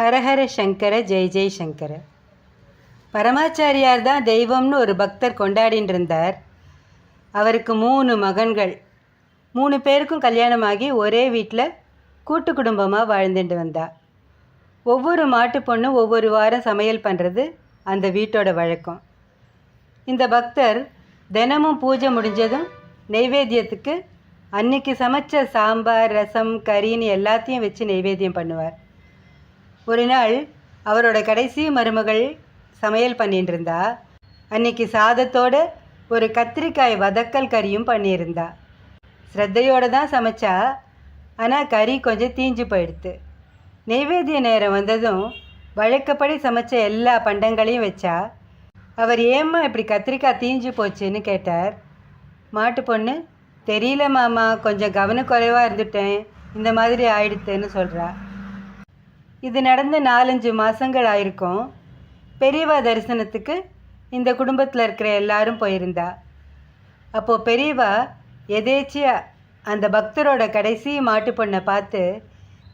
ஹரஹர சங்கர ஜெய் ஜெய் சங்கர. பரமாச்சாரியார் தான் தெய்வம்னு ஒரு பக்தர் கொண்டாடின்னு இருந்தார் அவருக்கு மூணு மகன்கள். மூணு பேருக்கும் கல்யாணமாகி ஒரே வீட்டில் கூட்டு குடும்பமாக வாழ்ந்துட்டு வந்தா. ஒவ்வொரு மாட்டு பொண்ணும் ஒவ்வொரு வாரம் சமையல் பண்ணுறது அந்த வீட்டோட வழக்கம். இந்த பக்தர் தினமும் பூஜை முடிஞ்சதும் நெய்வேத்தியத்துக்கு அன்னைக்கு சமைச்ச சாம்பார் ரசம் கறின்னு எல்லாத்தையும் வச்சு நெய்வேத்தியம் பண்ணுவார். ஒரு நாள் அவரோட கடைசி மருமகள் சமையல் பண்ணிட்டு இருந்தா அன்னைக்கு சாதத்தோட ஒரு கத்திரிக்காய் வதக்கல் கறியும் பண்ணியிருந்தா. ஸ்ரத்தையோடு தான் சமைச்சா ஆனால் கறி கொஞ்சம் தீஞ்சு போயிடுத்து. நெய்வேத்திய நேரம் வந்ததும் வழக்கப்படி சமைச்ச எல்லா பண்டங்களையும் வச்சா அவர் ஏம்மா இப்படி கத்திரிக்காய் தீஞ்சு போச்சுன்னு கேட்டார். மாட்டு பொண்ணு தெரியல மாமா கொஞ்சம் கவனக்குறைவாக இருந்துட்டேன். இந்த மாதிரி ஆயிடுத்துன்னு சொல்கிறா இது நடந்து நாலஞ்சு மாதங்கள் ஆயிருக்கும். பெரியவா தரிசனத்துக்கு இந்த குடும்பத்தில் இருக்கிற எல்லாரும் போயிருந்தா. அப்போது பெரியவா எதேச்சியா அந்த பக்தரோட கடைசி மாட்டு பொண்ணை பார்த்து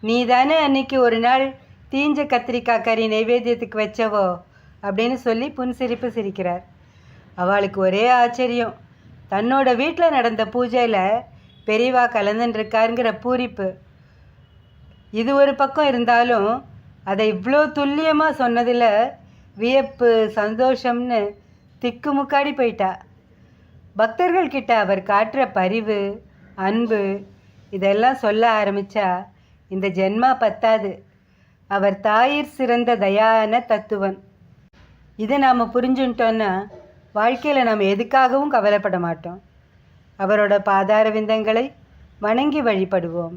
நீ தானே அன்னைக்கு ஒரு நாள் தீஞ்ச கத்திரிக்காய் கறி நைவேத்தியத்துக்கு வச்சவோ? அப்படின்னு சொல்லி புன்சிரிப்பு சிரிக்கிறார். அவளுக்கு ஒரே ஆச்சரியம். தன்னோட வீட்டில் நடந்த பூஜையில் பெரியவா கலந்துருக்காருங்கிற பூரிப்பு. இது ஒரு பக்கம் இருந்தாலும் அதை இவ்வளோ துல்லியமாக சொன்னதில் வியப்பு சந்தோஷம்னு திக்குமுக்காடி போயிட்டா. பக்தர்கள் கிட்ட அவர் காட்டுற பரிவு அன்பு இதெல்லாம் சொல்ல ஆரம்பித்தா இந்த ஜென்மா பத்தாது. அவர் தாயிர் சிறந்த தயான தத்துவன் இதை நாம் புரிஞ்சுட்டோன்னா வாழ்க்கையில் நாம் எதுக்காகவும் கவலைப்பட மாட்டோம். அவரோட பாதார விந்தங்களை வணங்கி வழிபடுவோம்.